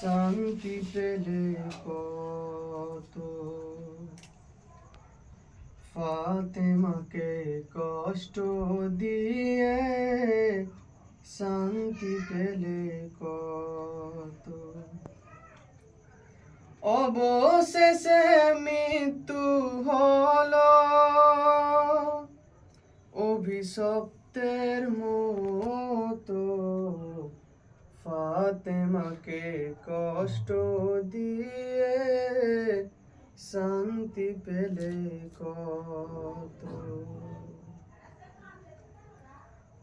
শান্তি পেলে কত? ফাতেমাকে কষ্ট দিয়ে শান্তি পেলে কত? অবশেষে মৃত্যু হলো অভিশপ্তের মতো ফাতেমাকে কষ্ট দিয়ে শান্তি পেলে কত?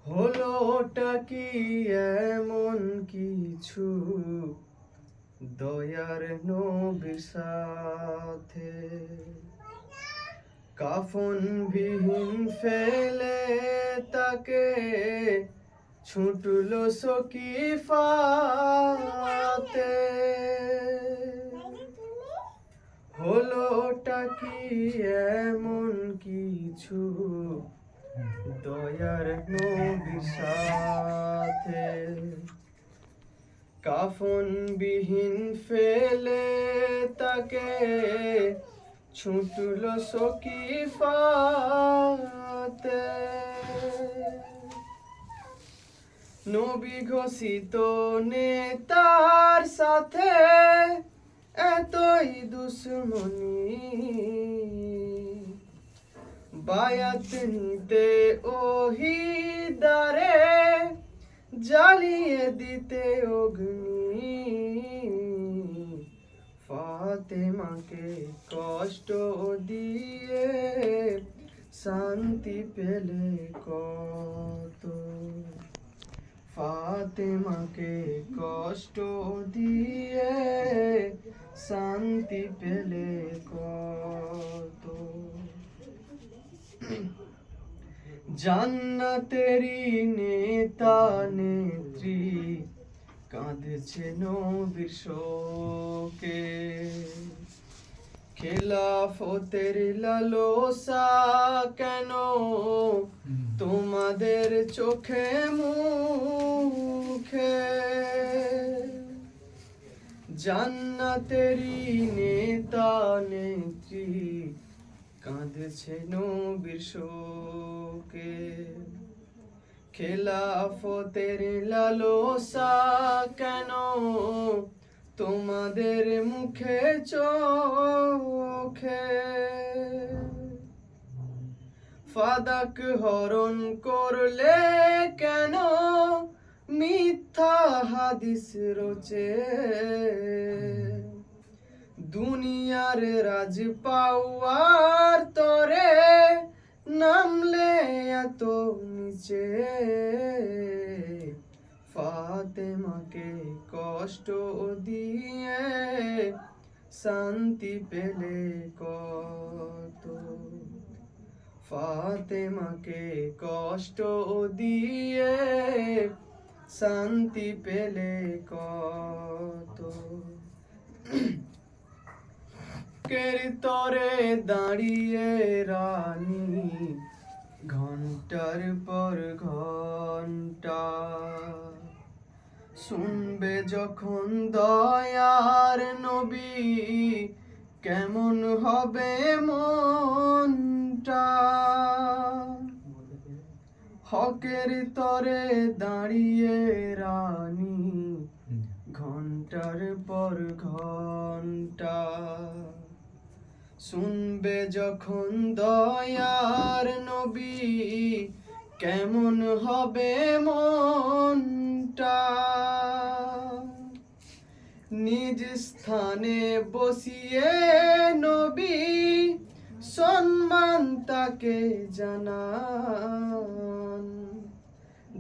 হলোটা কি এমন কিছু? দয়ার নবীর সাথে কাফন বিহীন ফেলে তাকে ছুটলো সকিফাতে। হলোটা কি এমন কিছু? দয়ার নবীর সাথে। কাফন বিহীন ফেলে তাকে ছুটল সকিফাতে। নবী ঘোষিত নেতার সাথে এতই দুশ্মনী। বায়াত নিতে ওহি দারে জ্বালিয়ে দিতে অগ্নি। ফাতেমাকে কষ্ট দিয়ে শান্তি পেলে কত ফাতেমাকে কষ্ট দিয়ে শান্তি পেলে কত। জান্নাতেরি নেতা নেত্রী কাঁদছে নবীর শোকে। খেলাফতের লালসা কেন? তোমাদের চোখে মুখে জান্নাতেরি নেতা নেত্রী কাঁদছে নবীর শোকে। খেলাফতের লালসা কেন? তোমাদের মুখে চোখে ফাদাক হরণ করলে কেন মিথ্যা হাদিস রচে? দুনিয়ার রাজ পাওয়ার তরে নামলে এত নিচে ফাতেমাকে কষ্ট দিয়ে শান্তি পেলে কত? ফাতেমাকে কষ্ট দিয়ে শান্তি পেলে কত? তরে দাঁড়িয়ে রানী ঘণ্টার পর ঘণ্টা শুনবে যখন দয়ার নবী, কেমন হবে মনটা? হকের তরে দাঁড়িয়ে রানী ঘণ্টার পর ঘণ্টা শুনবে যখন দয়ার নবী কেমন হবে মনটা? নিজ স্থানে বসিয়ে নবী সম্মান তাকে জানান।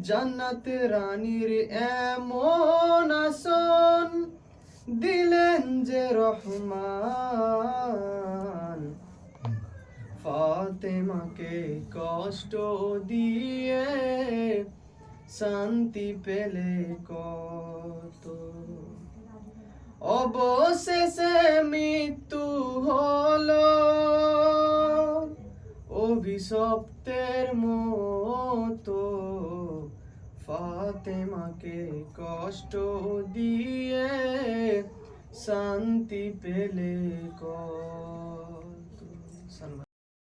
জান্নাত রানীর এমন আসন দিলেন যে রহমান। ফাতেমাকে কষ্ট দিয়ে শান্তি পেলে কত? অবশেষে মৃত্যু হলো অভিশপ্তের মতো। ফাতেমাকে কষ্ট দিয়ে শান্তি পেলে কত?